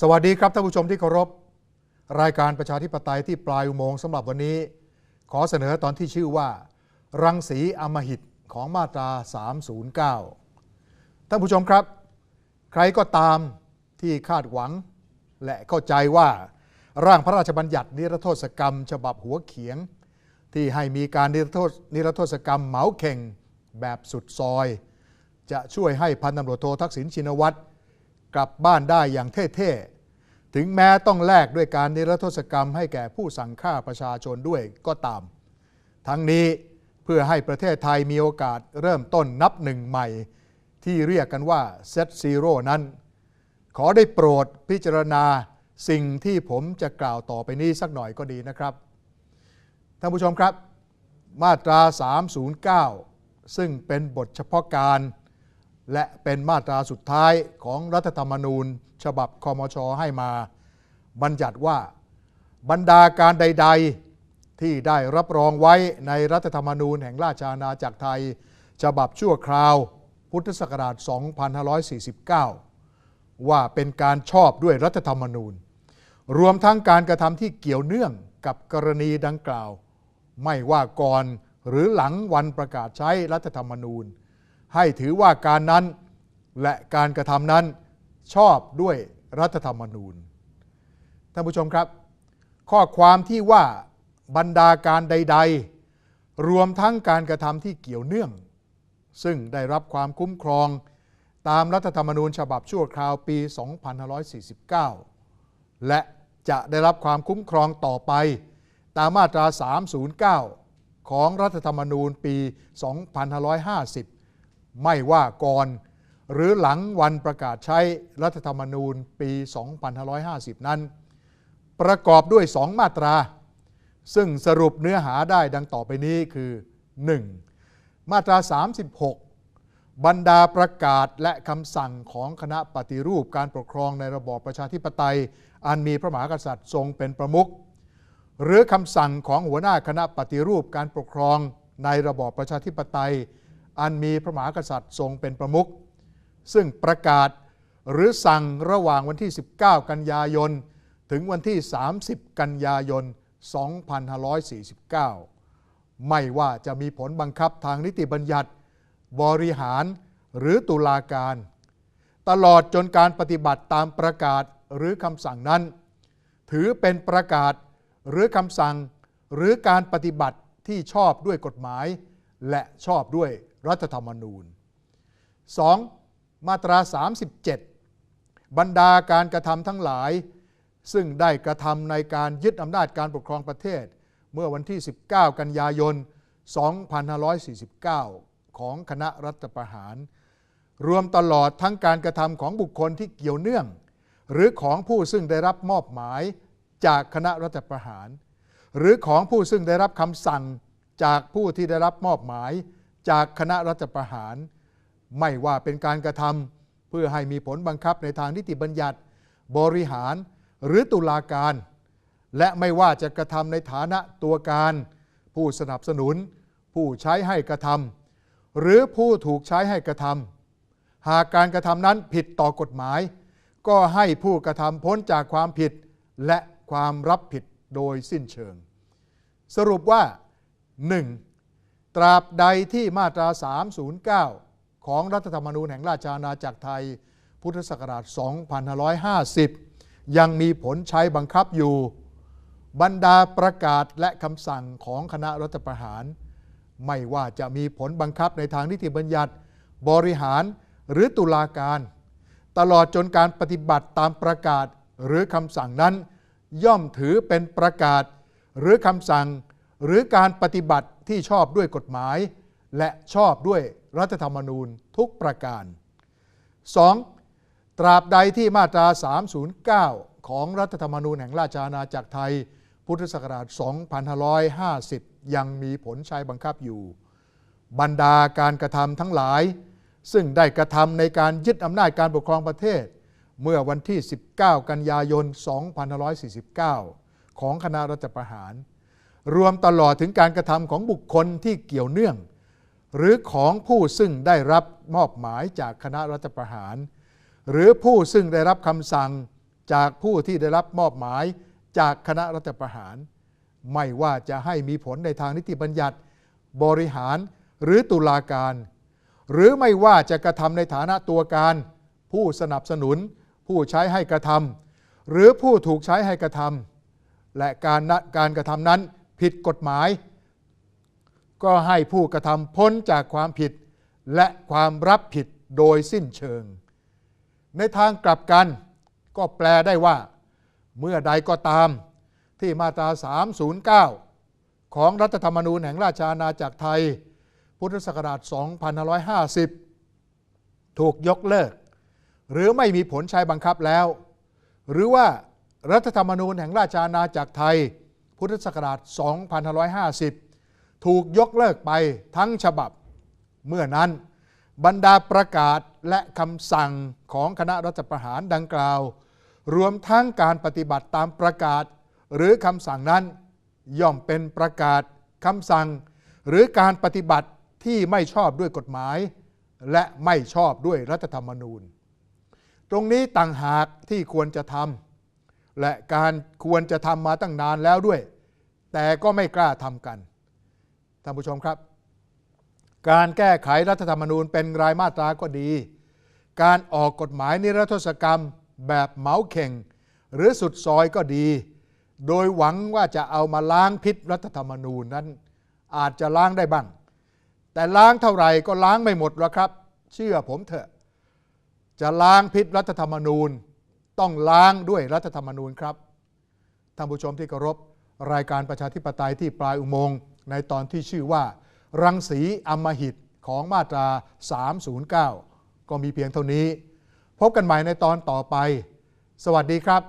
สวัสดีครับท่านผู้ชมที่เคารพ รายการประชาธิปไตยที่ปลายอุโมงค์สำหรับวันนี้ ขอเสนอตอนที่ชื่อว่า รังสีอมหิตของมาตรา 309 ท่านผู้ชมครับ ใครก็ตามที่คาดหวัง และเข้าใจว่าร่างพระราชบัญญัตินิรโทษกรรม ฉบับหัวเขียง ที่ให้มีการนิรโทษนิรโทษกรรมเหมาเข่งแบบสุดซอย จะช่วยให้พันตำรวจโททักษิณชินวัตรกลับบ้านได้อย่างเท่ๆ ถึงแม้ต้องแลกด้วยการนิรโทษกรรมให้แก่ผู้สั่งฆ่าประชาชนด้วยก็ตาม ทั้งนี้เพื่อให้ประเทศไทยมีโอกาสเริ่มต้นนับหนึ่งใหม่ ที่เรียกกันว่าเซตซีโร่นั้น ขอได้โปรดพิจารณาสิ่งที่ผมจะกล่าวต่อไปนี้สักหน่อยก็ดีนะครับ ท่านผู้ชมครับ มาตรา 309 ซึ่งเป็นบทเฉพาะการ และเป็นมาตราสุดท้ายของรัฐธรรมนูญ ฉบับคอมชให้มา บัญญัติว่า บรรดาการใด ๆที่ได้รับรองไว้ในรัฐธรรมนูญแห่งราชอาณาจักรไทย ฉบับชั่วคราว พุทธศักราช 2549 ว่าเป็นการชอบด้วยรัฐธรรมนูญ รวมทั้งการกระทำที่เกี่ยวเนื่องกับกรณีดังกล่าว ไม่ว่าก่อนหรือหลังวันประกาศใช้รัฐธรรมนูญ ให้ถือว่าการนั้นและการกระทำนั้นชอบด้วยรัฐธรรมนูญ ท่านผู้ชมครับ ข้อความที่ว่าบรรดาการใด ๆ รวมทั้งการกระทำที่เกี่ยวเนื่อง ซึ่งได้รับความคุ้มครองตามรัฐธรรมนูญฉบับชั่วคราวปี 2549 และจะได้รับความคุ้มครองต่อไป ตามมาตรา 309 ของรัฐธรรมนูญปี 2550 ไม่ว่าก่อน หรือหลังวันประกาศใช้รัฐธรรมนูญปี 2550 นั้น ประกอบด้วย 2 มาตรา ซึ่งสรุปเนื้อหาได้ดังต่อไปนี้คือ 1. มาตรา 36 บรรดาประกาศและคำสั่งของคณะปฏิรูปการปกครองในระบอบประชาธิปไตย อันมีพระมหากษัตริย์ทรงเป็นประมุขหรือคำสั่งของหัวหน้าคณะปฏิรูปการปกครองในระบอบประชาธิปไตย อันมีพระมหากษัตริย์ทรงเป็นประมุขซึ่งประกาศหรือสั่งระหว่างวันที่ 19 กันยายน ถึงวันที่ 30 กันยายน 2549 ไม่ว่าจะมีผลบังคับทางนิติบัญญัติ บริหารหรือตุลาการ ตลอดจนการปฏิบัติตามประกาศหรือคำสั่งนั้น ถือเป็นประกาศหรือคำสั่งหรือการปฏิบัติที่ชอบด้วยกฎหมาย และชอบด้วย รัฐธรรมนูญ 2. มาตรา 37 บรรดาการกระทำทั้งหลาย ซึ่งได้กระทำในการยึดอำนาจการปกครองประเทศ เมื่อวันที่ 19 กันยายน 2549 ของคณะรัฐประหาร รวมตลอดทั้งการกระทำของบุคคลที่เกี่ยวเนื่อง หรือของผู้ซึ่งได้รับมอบหมายจากคณะรัฐประหาร หรือของผู้ซึ่งได้รับคำสั่งจากผู้ที่ได้รับมอบหมาย จากคณะรัฐประหาร ไม่ว่าเป็นการกระทำเพื่อให้มีผลบังคับในทางนิติบัญญัติ บริหารหรือตุลาการ และไม่ว่าจะกระทำในฐานะตัวการ ผู้สนับสนุน ผู้ใช้ให้กระทำหรือผู้ถูกใช้ให้กระทำหากการกระทำนั้นผิดต่อกฎหมาย ก็ให้ผู้กระทำพ้นจากความผิดและความรับผิดโดยสิ้นเชิง สรุปว่า 1. ตราบใดที่มาตรา 309 ของรัฐธรรมนูญแห่งราชอาณาจักรไทย พุทธศักราช 2550 ยังมีผลใช้บังคับอยู่ บรรดาประกาศและคำสั่งของคณะรัฐประหาร ไม่ว่าจะมีผลบังคับในทางนิติบัญญัติ บริหารหรือตุลาการ ตลอดจนการปฏิบัติตามประกาศหรือคำสั่งนั้น ย่อมถือเป็นประกาศ หรือคำสั่งหรือการปฏิบัติ ที่ชอบด้วยกฎหมาย และชอบด้วยรัฐธรรมนูญทุกประการ 2. ตราบใดที่มาตรา 309 ของรัฐธรรมนูญแห่งราชอาณาจักรไทย พุทธศักราช 2550 ยังมีผลใช้บังคับอยู่ บรรดาการกระทำทั้งหลาย ซึ่งได้กระทำในการยึดอำนาจการปกครองประเทศ เมื่อวันที่ 19 กันยายน 2549 ของคณะรัฐประหาร รวมตลอดถึงการกระทำของบุคคลที่เกี่ยวเนื่อง หรือของผู้ซึ่งได้รับมอบหมายจากคณะรัฐประหาร หรือผู้ซึ่งได้รับคำสั่งจากผู้ที่ได้รับมอบหมายจากคณะรัฐประหาร ไม่ว่าจะให้มีผลในทางนิติบัญญัติ บริหารหรือตุลาการ หรือไม่ว่าจะกระทำในฐานะตัวการ ผู้สนับสนุน ผู้ใช้ให้กระทำหรือผู้ถูกใช้ให้กระทำและการการกระทำนั้น ผิดกฎหมาย ก็ให้ผู้กระทำพ้นจากความผิด และความรับผิดโดยสิ้นเชิง ในทางกลับกัน ก็แปลได้ว่า เมื่อใดก็ตามที่มาตรา 309 ของรัฐธรรมนูญแห่งราชอาณาจักรไทย พุทธศักราช 2550 ถูกยกเลิก หรือไม่มีผลใช้บังคับแล้ว หรือว่ารัฐธรรมนูญแห่งราชอาณาจักรไทย พุทธศักราช 2550 ถูกยกเลิกไปทั้งฉบับ เมื่อนั้น บรรดาประกาศและคำสั่งของคณะรัฐประหารดังกล่าว รวมทั้งการปฏิบัติตามประกาศ หรือคำสั่งนั้นย่อมเป็นประกาศคำสั่ง หรือการปฏิบัติที่ไม่ชอบด้วยกฎหมาย และไม่ชอบด้วยรัฐธรรมนูญ ตรงนี้ต่างหากที่ควรจะทำ และการควรจะทำมาตั้งนานแล้วด้วย แต่ก็ไม่กล้าทำกันท่านผู้ชมครับ การแก้ไขรัฐธรรมนูญเป็นรายมาตราก็ดี การออกกฎหมายนิรโทษกรรมแบบเหมาเข่ง หรือสุดซอยก็ดี โดยหวังว่าจะเอามาล้างพิษรัฐธรรมนูญนั้น อาจจะล้างได้บ้าง แต่ล้างเท่าไหร่ก็ล้างไม่หมดหรอกครับ เชื่อผมเถอะ จะล้างพิษรัฐธรรมนูญ ต้องล้างด้วยรัฐธรรมนูญครับท่านผู้ชมที่เคารพรายการประชาธิปไตยที่ปลายอุโมงค์ในตอนที่ชื่อว่า รังสีอมหิตของมาตรา 309 ก็มีเพียงเท่านี้ พบกันใหม่ในตอนต่อไป สวัสดีครับ